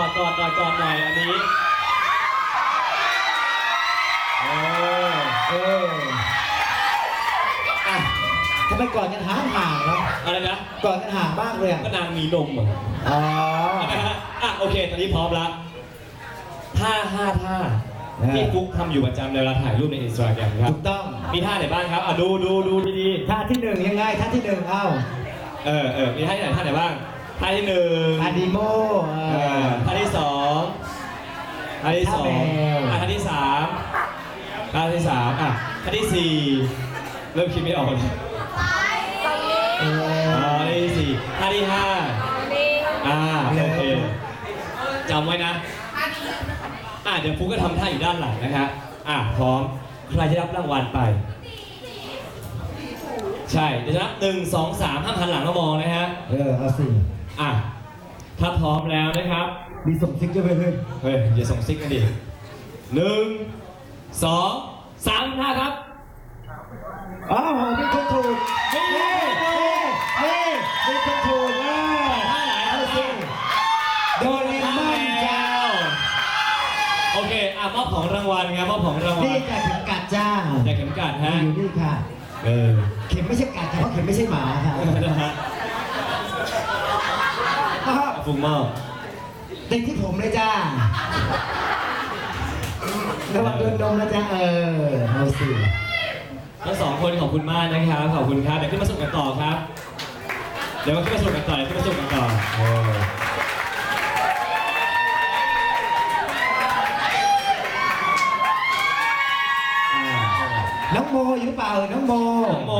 อดกอดหน่อยกอดหน่อยอันนี้เออเอออะทำไมกอดกันห่างห่างๆเนาะอะไรนะกอดกันห่างมากเลยอะก็นางมีนมอะอ๋อ นะฮะอะโอเค ตอนนี้พร้อมแล้วท่าห้าท่าเออที่ฟุกทำอยู่ประจำในเวลาถ่ายรูปในอินสตาแกรมครับ ถูกต้อง มีท่าไหนบ้างครับอะดูดูดูดีท่าที่หนึ่งยังไงท่าที่หนึ่งเอ้า ๆเออเออมีท่าไหนท่าไหนบ้างท่าที่หนึ่งอาดิโมเอเอออท่าที่สอง ท่าที่สองท่าแมวอะท่าที่สามท่าที่สามอะท่าที่สี่เริ่มคิดไม่ออกเลยเออ๋ออท่าที่สี่ท่าที่ห้าอ่าโอเคจำไว้นะอะเดี๋ยวฟุกก็ทำท่าอยู่ด้านหลังนะฮะอะพร้อมใครจะรับรางวัลไป ใช่เดี๋ยวจะนับหนึ่งสองสามห้ามหันหลังมามองนะฮะเออเอาสิอะ ถ้าพร้อมแล้วนะครับ มีส่งซิกด้วยเพื่อนเฮ้ยอย่าส่งซิกกันดิหนึ่งสองสามท่าครับอ้าวมีคนถูกเฮ้ยเฮ้เฮ้มีคนถูกอะท่าไหนเอาสิโดเรมอนจ้าโอเคอะมอบของรางวัลครับมอบของรางวันี่ลแต่เข็มกัดจ้าจากเข็มกัดฮะอยู่นี่ค่ะเออเข็มไม่ใช่กัดค่ะเพราะเข็มไม่ใช่หมาค่ะ นะฮะอ้าวฟุงมอบติดที่ผมเลยจ้าระวังโดนนมนะจ้าเออเอาสิทั้งสองคนขอบคุณมากนะครับ ขอบคุณครับ เดี๋ยวขึ้นมาสนุกกันต่อครับ เดี๋ยวมาขึ้นมาสนุกกันต่อเดี๋ยวขึ้นมาสนุกกันต่อเอออ่าน้องโมอยู่หรือเปล่าน้องโม น้องโม